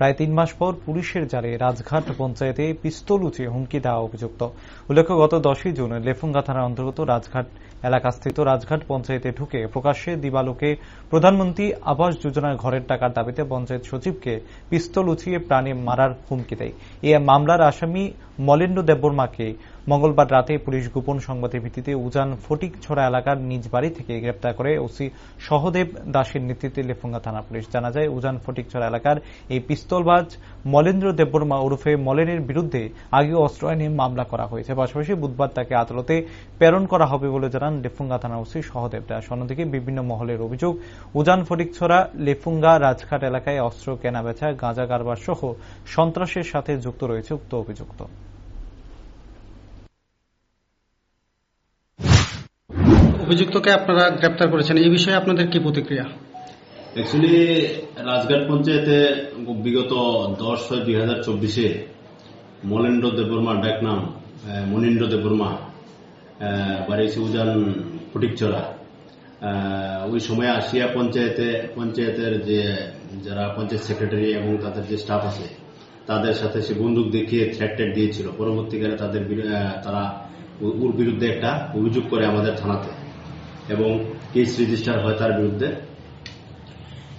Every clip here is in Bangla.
প্রায় তিন মাস পর পুলিশের জালে রাজঘাট পঞ্চায়েতে পিস্তল উঁচিয়ে হুমকি দেওয়া অভিযুক্ত। উল্লেখ্য, গত দশই জুন লেফুঙ্গা থানার অন্তর্গত রাজঘাট এলাকাস্থিত রাজঘাট পঞ্চায়েতে ঢুকে প্রকাশ্যে দিবালোকে প্রধানমন্ত্রী আবাস যোজনার ঘরের টাকার দাবিতে পঞ্চায়েত সচিবকে পিস্তল উঁচিয়ে প্রাণে মারার হুমকি দেয়। এ মামলার আসামি মলেন্দ্র দেববর্মাকে মঙ্গলবার রাতে পুলিশ গোপন সংবাদের ভিত্তিতে উজান ফটিকছড়া এলাকার নিজ বাড়ি থেকে গ্রেপ্তার করে ওসি সহদেব দাসের নেতৃত্বে লেফুঙ্গা থানা পুলিশ জানা যায়, উজান ফটিকছড়া এলাকার এই পিস্তলবাজ মলেন্দ্র দেববর্মা ওরফে মলেনের বিরুদ্ধে আগেও অস্ত্র আইনে মামলা করা হয়েছে। পাশাপাশি বুধবার তাকে আদালতে প্রেরণ করা হবে বলে জানান লেফুঙ্গা থানা ওসি সহদেব দাস। অন্যদিকে বিভিন্ন মহলের অভিযোগ, উজান ফটিকছড়া লেফুঙ্গা রাজঘাট এলাকায় অস্ত্র কেনাবেচা, গাঁজা কারবার সহ সন্ত্রাসের সাথে যুক্ত রয়েছে উক্ত অভিযুক্ত। অভিযুক্তকে আপনারা গ্রেপ্তার করেছেন এই বিষয়ে আপনাদের কি প্রতিক্রিয়া? অ্যাকচুয়ালি রাজঘাট পঞ্চায়েতে বিগত দশ ছয় দুই হাজার চব্বিশে মলেন্দ্র দেববর্মা ডাক নাম আহ, মনীন্দ্র দেববর্মা বাড়ি উজান ফটিকচড়া। ওই সময় আসিয়া পঞ্চায়েতে পঞ্চায়েতের যে যারা পঞ্চায়েত সেক্রেটারি এবং তাদের যে স্টাফ আছে তাদের সাথে সে বন্দুক দেখিয়ে থ্রেট ট্যাট দিয়েছিল। পরবর্তীকালে তাদের তারা ওর বিরুদ্ধে একটা অভিযোগ করে আমাদের থানাতে। এবং কেস রেজিস্টার হয় তার বিরুদ্ধে।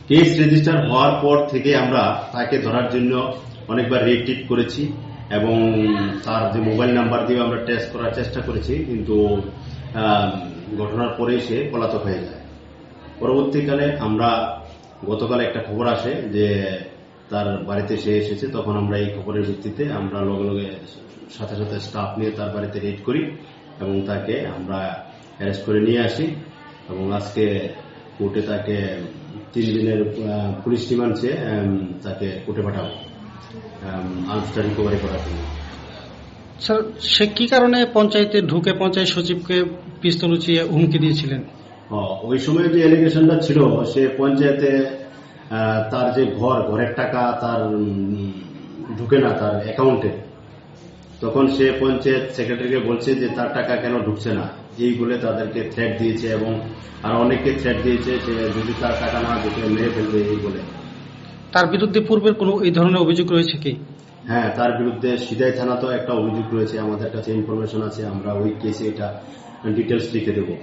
কেস রেজিস্টার হওয়ার পর থেকে আমরা তাকে ধরার জন্য অনেকবার রেড টিট করেছি এবং তার যে মোবাইল নাম্বার দিয়ে আমরা টেস্ট করার চেষ্টা করেছি, কিন্তু ঘটনার পরেই সে পলাতক হয়ে যায়। পরবর্তীকালে আমরা গতকাল একটা খবর আসে যে তার বাড়িতে সে এসেছে, তখন আমরা এই খবরের ভিত্তিতে আমরা লগে লগে সাথে সাথে স্টাফ নিয়ে তার বাড়িতে রেড করি। এবং তাকে আমরা অ্যারেস্ট করে নিয়ে আসি এবং আজকে কোর্টে তাকে তিন দিনের পুলিশ রিমান্ডে তাকে কোর্টে পাঠাবো আর্মসটা রিকভারি করার জন্য। স্যার সে কি কারণে পঞ্চায়েতে ঢুকে পঞ্চায়েত সচিবকে পিস্তল উঁচিয়ে হুমকি দিয়েছিলেন? ওই সময় যে এলিগেশনটা ছিল সে পঞ্চায়েতে তার যে ঘর ঘরের টাকা তার ঢুকে না তার অ্যাকাউন্টে তখন সে পঞ্চায়েত সেক্রেটারিকে বলছে যে তার টাকা কেন ঢুকছে না। এই বলে তাদেরকে থ্রেট দিয়েছে এবং আর অনেককে থ্রেট দিয়েছে যে যদি তার টাকা না ঢুকে মেরে ফেলবে এই বলে। তার বিরুদ্ধে পূর্বের কোনো এই ধরনের অভিযোগ রয়েছে কি? হ্যাঁ তার বিরুদ্ধে সিদাই থানাতেও একটা অভিযোগ রয়েছে। আমাদের কাছে ইনফরমেশন আছে আমরা ওই কেসে এটা ডিটেলস লিখে দেবো।